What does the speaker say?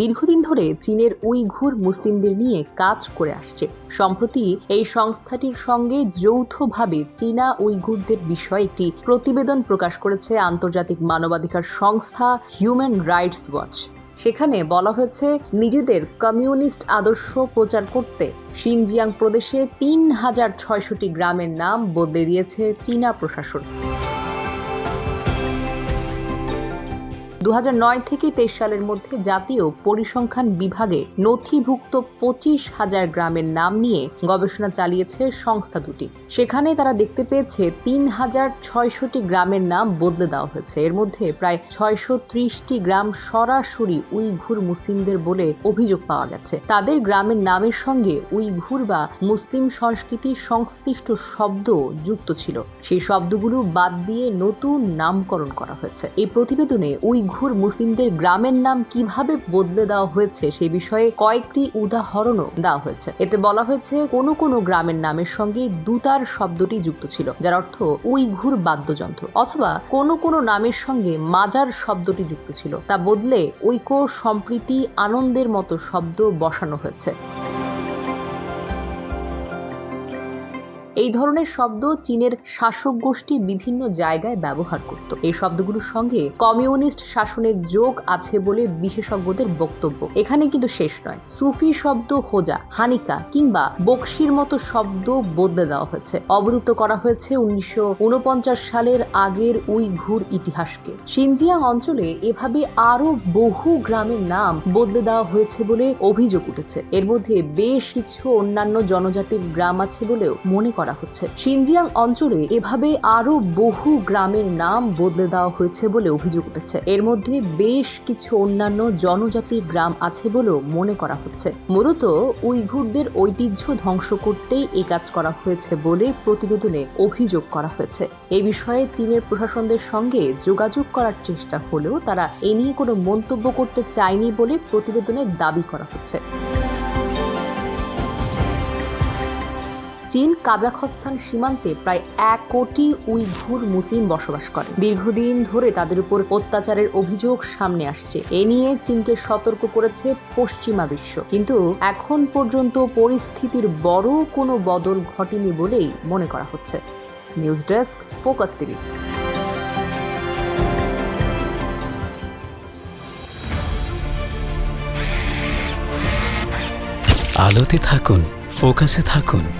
দীর্ঘদিন ধরে চীনের উইঘুর মুসলিমদের নিয়ে কাজ করে আসছে। সম্প্রতি এই সংস্থাটির সঙ্গে যৌথভাবে চীনা উইঘুরদের বিষয়ে একটি প্রতিবেদন প্রকাশ করেছে আন্তর্জাতিক মানবাধিকার সংস্থা হিউম্যান রাইটস ওয়াচ। সেখানে বলা হয়েছে, নিজেদের কমিউনিস্ট আদর্শ প্রচার করতে শিনজিয়াং প্রদেশে তিন হাজার ছয়শটি গ্রামের নাম বদলে দিয়েছে চীনা প্রশাসন। দু হাজার নয় থেকে তেইশ সালের মধ্যে জাতীয় পরিসংখ্যান বিভাগে নথিভুক্ত পঁচিশ হাজার গ্রামের নাম নিয়ে গবেষণা চালিয়েছে সংস্থা দুটি। সেখানে তারা দেখতে পেয়েছে তিন হাজার ছয়শটি গ্রামের নাম বদলে দেওয়া হয়েছে। এর মধ্যে প্রায় ছয়শো ত্রিশটি গ্রাম সরাসরি উইঘুর মুসলিমদের বলে অভিযোগ পাওয়া গেছে। তাদের গ্রামের নামের সঙ্গে উইঘুর বা মুসলিম সংস্কৃতির সংশ্লিষ্ট শব্দ যুক্ত ছিল। সেই শব্দগুলো বাদ দিয়ে নতুন নামকরণ করা হয়েছে। এই প্রতিবেদনে উইঘুর মুসলিমদের গ্রামের নাম কীভাবে বদলে দেওয়া হয়েছে সে বিষয়ে কয়েকটি উদাহরণও দেওয়া হয়েছে। এতে বলা হয়েছে, কোন কোন গ্রামের নামের সঙ্গে দুতার শব্দটি যুক্ত ছিল, যার অর্থ উইঘুর বাদ্যযন্ত্র, অথবা কোন কোন নামের সঙ্গে মাজার শব্দটি যুক্ত ছিল। তা বদলে ঐক্য, সম্প্রীতি, আনন্দের মতো শব্দ বসানো হয়েছে। এই ধরনের শব্দ চীনের শাসক গোষ্ঠী বিভিন্ন জায়গায় ব্যবহার করত। এই শব্দগুলোর সঙ্গে কমিউনিস্ট শাসনের যোগ আছে বলে বিশেষজ্ঞদের বক্তব্য। এখানে কিন্তু শেষ নয়। সুফি শব্দ হোজা, হানিকা কিংবা বক্সির মতো শব্দ বদলে দেওয়া হয়েছে। অবরুপ্ত করা হয়েছে উনিশশো উনপঞ্চাশ সালের আগের উইঘুর ইতিহাসকে। সিনজিয়াং অঞ্চলে এভাবে আরও বহু গ্রামের নাম বদলে দেওয়া হয়েছে বলে অভিযোগ উঠেছে। এর মধ্যে বেশ কিছু অন্যান্য জনজাতির গ্রাম আছে বলেও মনে করা হচ্ছে। সিনজিয়াং অঞ্চলে এভাবে আরও বহু গ্রামের নাম বদলে দেওয়া হয়েছে বলে অভিযোগ উঠেছে। এর মধ্যে বেশ কিছু অন্যান্য জনজাতির গ্রাম আছে বলেও মনে করা হচ্ছে। মূলত উইঘুরদের ঐতিহ্য ধ্বংস করতেই এ কাজ করা হয়েছে বলে প্রতিবেদনে অভিযোগ করা হয়েছে। এ বিষয়ে চীনের প্রশাসনদের সঙ্গে যোগাযোগ করার চেষ্টা হলেও তারা এ নিয়ে কোনো মন্তব্য করতে চায়নি বলে প্রতিবেদনে দাবি করা হচ্ছে। চীন কাজাখস্তান সীমান্তে প্রায় এক কোটি উইঘুর মুসলিম বসবাস করে। দীর্ঘদিন ধরে তাদের উপর অত্যাচারের অভিযোগ সামনে আসছে। এ নিয়ে চীনকে সতর্ক করেছে পশ্চিমা বিশ্ব। কিন্তু এখন পর্যন্ত পরিস্থিতির বড় কোনো বদল ঘটেনি বলেই মনে করা হচ্ছে। News desk, focus TV. আলোতে থাকুন, ফোকাসে থাকুন।